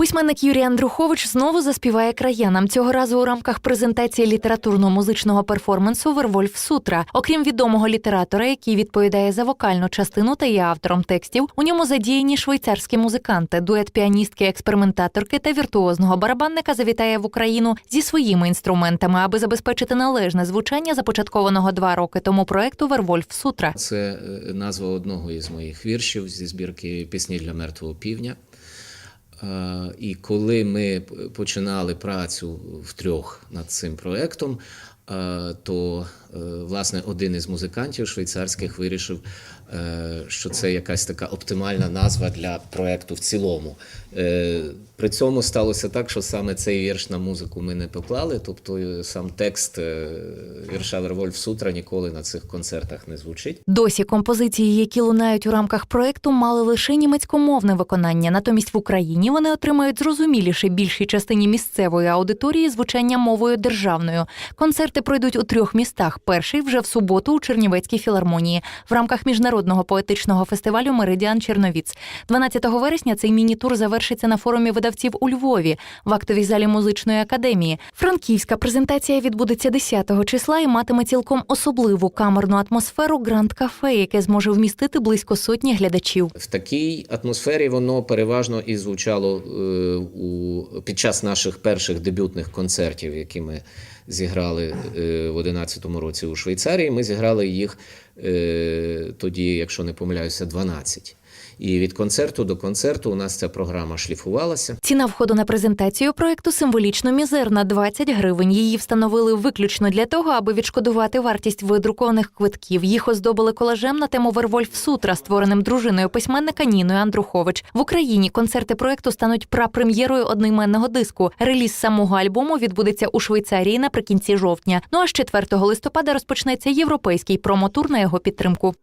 Письменник Юрій Андрухович знову заспіває краянам цього разу у рамках презентації літературно-музичного перформансу Вервольф Сутра. Окрім відомого літератора, який відповідає за вокальну частину та є автором текстів, у ньому задіяні швейцарські музиканти. Дует піаністки, експериментаторки та віртуозного барабанника завітає в Україну зі своїми інструментами, аби забезпечити належне звучання започаткованого два роки тому проекту Вервольф Сутра. Це е, назва одного із моїх віршів зі збірки Пісні для мертвого півня. Е, І коли ми починали працю втрьох над цим проектом, е, то е, власне один із музикантів швейцарських вирішив, що це якась така оптимальна назва для проекту в цілому. При цьому сталося так, що саме цей вірш на музику ми не поклали, тобто е, сам текст е, вірша Вервольф Сутра ніколи на цих концертах не звучить. Досі композиції, які лунають у рамках проекту, мали лише німецькомовне виконання. Натомість в Україні вони отримають зрозуміліше більшій частині місцевої аудиторії звучання мовою державною. Концерти пройдуть у трьох містах. Перший вже в суботу у Чернівецькій філармонії в рамках міжнародного поетичного фестивалю Меридіан Черновіц. 12 вересня цей міні-тур завершиться на форумі видавців у Львові в актовій залі музичної академії. Франківська презентація відбудеться 10 числа і матиме цілком особливу камерну атмосферу Гранд Кафе, яке зможе вмістити близько сотні глядачів. В такій атмосфері воно переважно і звучало е, у, під час наших перших дебютних концертів, які ми зіграли е, в 2011 році у Швейцарії. Ми зіграли їх е, тоді, якщо не помиляюся, 12. І від концерту до концерту у нас ця програма шліфувалася. Ціна входу на презентацію проекту символічно мізерна 20 гривень. Її встановили виключно для того, аби відшкодувати вартість видрукованих квитків. Їх оздобили колажем на тему Вервольф Сутра, створеним дружиною письменника Ніною Андрухович. В Україні концерти проекту стануть прапрем'єрою одноіменного диску. Реліз самого альбому відбудеться у Швейцарії наприкінці жовтня. Ну а з 4 листопада розпочнеться європейський промотур на його підтримку.